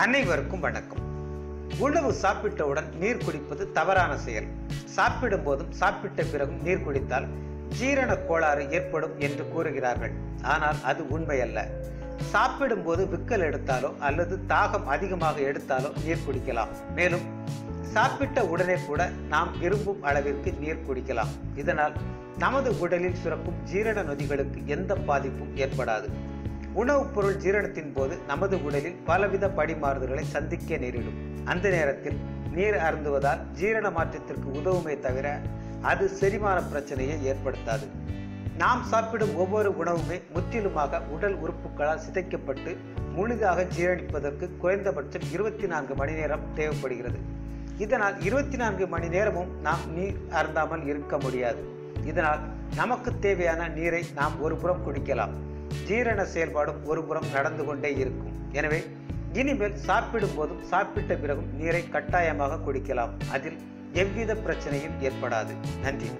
அனைவருக்கும் வணக்கம். உணவு சாப்பிட்டவுடன் நீர் குடிப்பது தவறான செயல். சாப்பிடும் போதும் சாப்பிட்ட பிறகும் நீர் குடித்தால் ஜீரண கோளாறு ஏற்படும் என்று கூறுகிறார்கள். ஆனால் அது உண்மையல்ல. சாப்பிடும் போது விக்கல் எடுத்தாலோ அல்லது தாகம் அதிகமாக எடுத்தாலோ நீர் குடிக்கலாம். மேலும் சாப்பிட்ட உடனே கூட நாம் விரும்பும் அளவிற்கு நீர் குடிக்கலாம். இதனால் நமது உடலில் சுரக்கும் ஜீரண நொதிகளுக்கு எந்த பாதிப்பும் ஏற்படாது. உணவுப் பொருள் ஜீரணத்தின் போது நமது உடலில் பலவித படிமாறுதல்களை சந்திக்க நேரிடும். அந்த நேரத்தில் நீர் அருந்துவதால் ஜீரண மாற்றத்திற்கு உதவுமே தவிர அது செரிமான பிரச்சனையை ஏற்படுத்தாது. நாம் சாப்பிடும் ஒவ்வொரு உணவுமே முற்றிலுமாக உடல் உறுப்புகளால் சிதைக்கப்பட்டு முழுதாக ஜீரணிப்பதற்கு குறைந்தபட்சம் இருபத்தி நான்கு மணி நேரம் தேவைப்படுகிறது. இதனால் இருபத்தி நான்கு மணி நேரமும் நாம் நீர் அருந்தாமல் இருக்க முடியாது. இதனால் நமக்கு தேவையான நீரை நாம் ஒரு புறம் குடிக்கலாம். ஜீரண செயல்பாடும் ஒருபுறம் நடந்து கொண்டே இருக்கும். எனவே இனிமேல் சாப்பிடும் போதும் சாப்பிட்ட பிறகும் நீரை கட்டாயமாக குடிக்கலாம். அதில் எவ்வித பிரச்சனையும் ஏற்படாது. நன்றி.